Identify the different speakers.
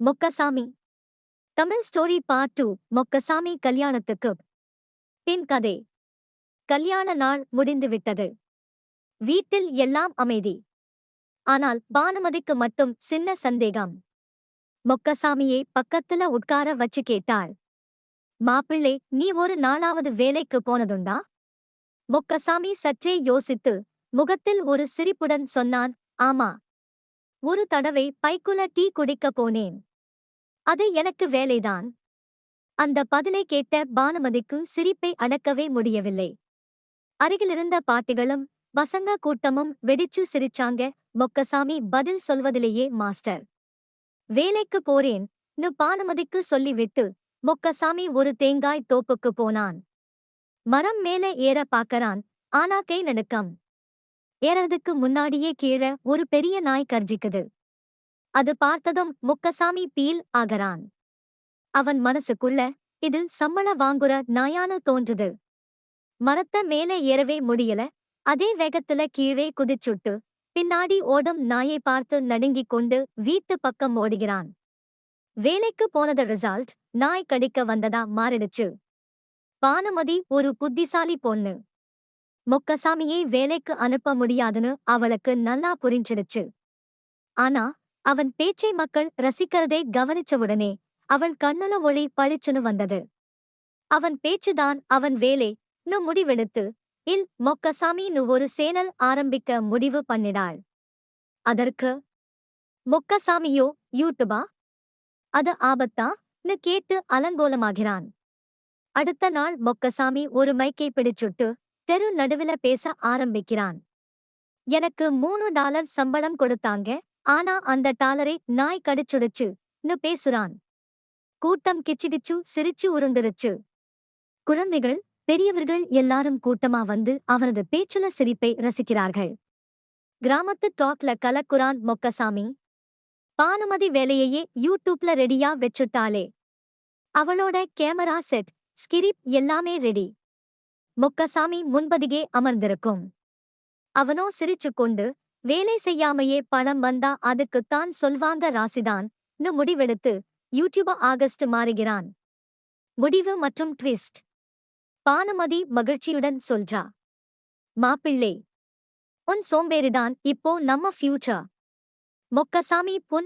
Speaker 1: Mokkasami. Tamil story part two Mokkasami கல்யாணத்துக்கு. பின் கதை. கல்யாண நாள் முடிந்துவிட்டது. வீட்டில் எல்லாம் அமைதி. ஆனால் பானுமதிக்கு மட்டும் சின்ன சந்தேகம். மொக்கசாமியை பக்கத்துல உட்கார வச்சு கேட்டாள். மாப்பிள்ளை நீ ஒரு நாளாவது வேலைக்கு போனதுண்டா? மொக்கசாமி சற்றே யோசித்து முகத்தில் ஒரு சிரிப்புடன் சொன்னான் ஆமா ஒரு தடவை பைக்குல டீ குடிக்க போனேன். அது எனக்கு வேலைதான். அந்த பதிலை கேட்ட பானுமதிக்கு சிரிப்பை அடக்கவே முடியவில்லை. அருகிலிருந்த பாட்டிகளும் வசங்க கூட்டமும் வெடிச்சு சிரிச்சாங்க மொக்கசாமி பதில் சொல்வதிலேயே மாஸ்டர். வேலைக்கு போறேன் நு பானுமதிக்கு சொல்லிவிட்டு மொக்கசாமி ஒரு தேங்காய் தோப்புக்கு போனான். மரம் மேல ஏற பாக்கறான் ஆனா கை நடுக்கம். ஏறதுக்கு முன்னாடியே கீழே ஒரு பெரிய நாய் கர்ஜிக்குது. அது பார்த்ததும் முக்கசாமி பீல் ஆகறான். அவன் மனசுக்குள்ள இது சம்பள வாங்குற நாயான தோன்றுது. மரத்த மேலே ஏறவே முடியல. அதே வேகத்துல கீழே குதிச்சுட்டு பின்னாடி ஓடும் நாயை பார்த்து நடுங்கிக் கொண்டு வீட்டு பக்கம் ஓடுகிறான். வேலைக்கு போனது ரிசல்ட் நாய் கடிக்க வந்ததா மாறிடுச்சு. பானுமதி ஒரு புத்திசாலி பொண்ணு. மொக்கசாமியை வேலைக்கு அனுப்ப முடியாதுன்னு அவளுக்கு நல்லா புரிஞ்சிடுச்சு. ஆனா அவன் பேச்சை மக்கள் ரசிக்கிறதை கவனிச்சவுடனே அவள் கண்ணுல ஒளி பளிச்சுன்னு வந்தது. அவன் பேச்சுதான் அவன் வேலை நு முடிவெடுத்து இல் மொக்கசாமி நு ஒரு சேனல் ஆரம்பிக்க முடிவு பண்ணினாள். அதற்கு மொக்கசாமியோ யூடியூபா அது ஆபத்தா? நு கேட்டு அலங்கோலமாகிறான். அடுத்த நாள் மொக்கசாமி ஒரு மைக்கை பிடிச்சுட்டு தெரு நடுவில பேச ஆரம்பிக்கிறான். எனக்கு மூணு டாலர் சம்பளம் கொடுத்தாங்க ஆனா அந்த டாலரை நாய் கடிச்சுடுச்சு னு பேசுறான். கூட்டம் கிச்சுகிச்சு சிரிச்சு உருண்டுருச்சு. குழந்தைகள் பெரியவர்கள் எல்லாரும் கூட்டமா வந்து அவனது பேச்சுல சிரிப்பை ரசிக்கிறார்கள். கிராமத்து டாக்ல கலக்குறான் மொக்கசாமி. பானுமதி வேலையையே யூடியூப்ல ரெடியா வச்சுட்டாளே. அவளோட கேமரா செட் ஸ்கிரிப் எல்லாமே ரெடி. முக்கசாமி முன்பதிகே அமர்ந்திருக்கும். அவனோ சிரிச்சுக்கொண்டு வேலை செய்யாமையே பணம் வந்தா அதுக்குத்தான் சொல்வாங்க ராசிதான் முடிவெடுத்து யூடியூப ஆகஸ்ட் மாறுகிறான். முடிவு மற்றும் ட்விஸ்ட். பானுமதி மகிழ்ச்சியுடன் சொல்றா மாப்பிள்ளை உன் சோம்பேறிதான் இப்போ நம்ம ஃபியூச்சர். மொக்கசாமி புன்